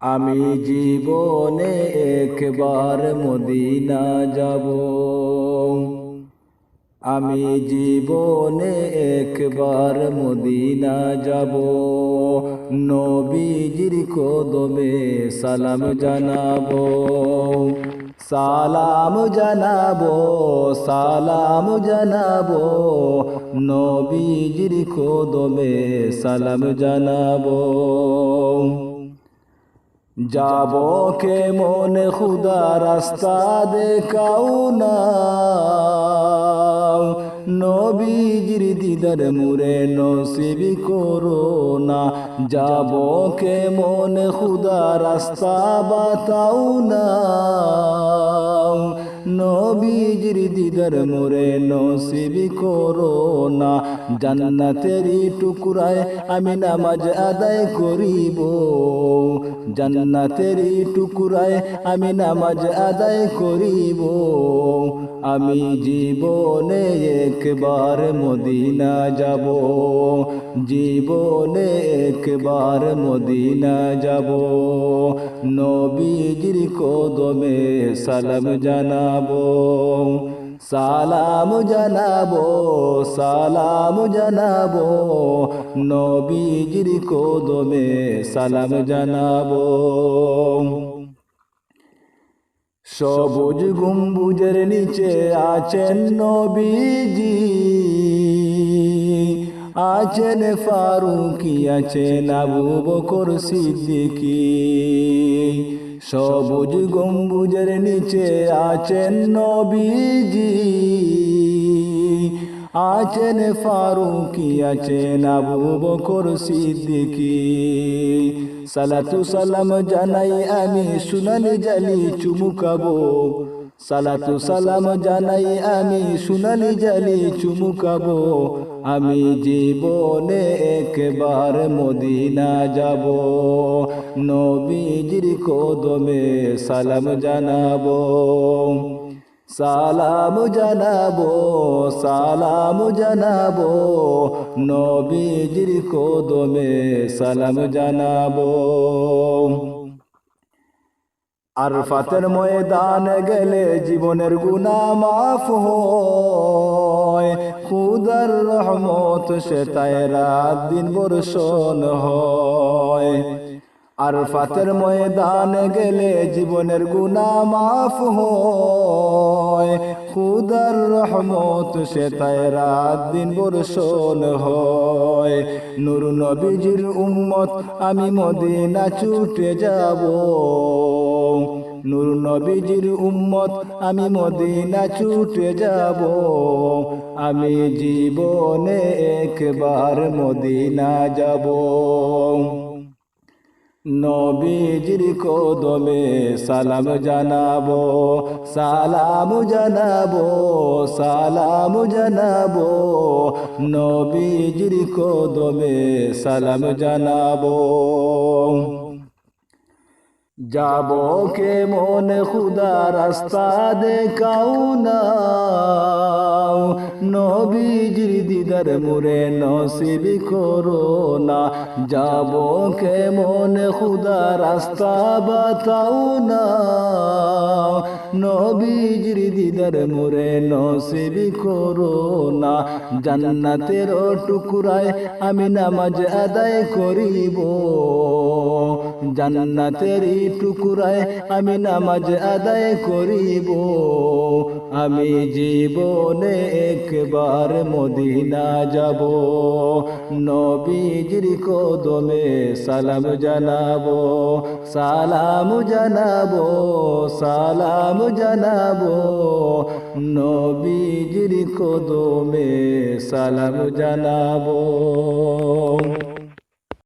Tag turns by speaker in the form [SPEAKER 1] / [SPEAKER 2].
[SPEAKER 1] আমি জীবনে একবার মদিনা যাব। আমি জীবনে একবার মদিনা যাব। নবীজির কদমে সালাম জানাব। সালাম জানাব সালাম জানাব। নবীজির কদমে সালাম জানাব। যাব কে মনে খুদা রাস্তা দেখাও না। নবীজির দিদার মুরে নসিবি করো না। যাব কে মনে খুদা রাস্তা বাতাও না। নবীজির দিদার মোরে নসিবি করো না। জান্নাতেরই টুকুরায় আমি নামাজ আদায় করিব। জান্নাতেরই টুকুরায় আমি নামাজ আদায় করিব। আমি জীবনে একবার মদিনা যাব। জীবনে একবার মদিনা যাব। নবীজির কদমে সালাম জানাব। সালাম জানাব সালাম জানাব নবীজির কদমে সালাম জানাব। সবুজ গুম্বুজের নিচে আছেন নবীজি আছেন ফারুকি আছেন আবু বকর সিদ্দিকি। সবুজ গম্বুজের নিচে আছেন নবীজি। আছেন ফারুকি আছেন আবু বকর সিদ্দিকি। সালাতু সালাম জানাই আমি সুনানি জালি চুমুকাবো। সালাতু সালাম জানাই আমি সুনানি জালি চুমুকাবো। আমি জীবনে একবার মদিনা যাব। নবীজির কদমে সালাম জানাব। সালাম জানাব সালাম জানাব। নবীজির কদমে সালাম জানাব। আরফাতের ময়দান গেলে জীবনের গুণা মাফ হয়। খুদার রহমত সে তাই রাত দিন বর্ষণ হয়। আর ফাতের ময়দান গেলে জীবনের গুণা মাফ হয়। খুদার রহমত সে তাই রাত দিন বর্ষণ হয়। নুর নবীজির উম্মত, আমি মদিনা ছুটে যাব। নূর নবীজির উম্মত, আমি মদিনা ছুটে যাব। আমি জীবনে একবার মদিনা যাব। নবীজির কদমে সালাম জানাব সালাম জানাব সালাম জানাব। নবীজির কদমে সালাম জানাব। যাব কে মনে খুদা রাস্তা দেখাও না নবীজির দিদার মুরে নসিবি করো না। যাব কে মনে খুদা রাস্তা বাতাও না নবীজির দিদার মুরে নসিবি করো না। জান্নাতের টুকুরায় আমি নামাজ আদায় করিব। জান্নাতের টুকুরায় আমি নামাজ আদায় করিব। আমি জীবনে একবার মদিনা যাব। নবীজির কদমে সালাম জানাব সালাম জানাব সালাম জানাব। নবীজির কদমে সালাম জানাব।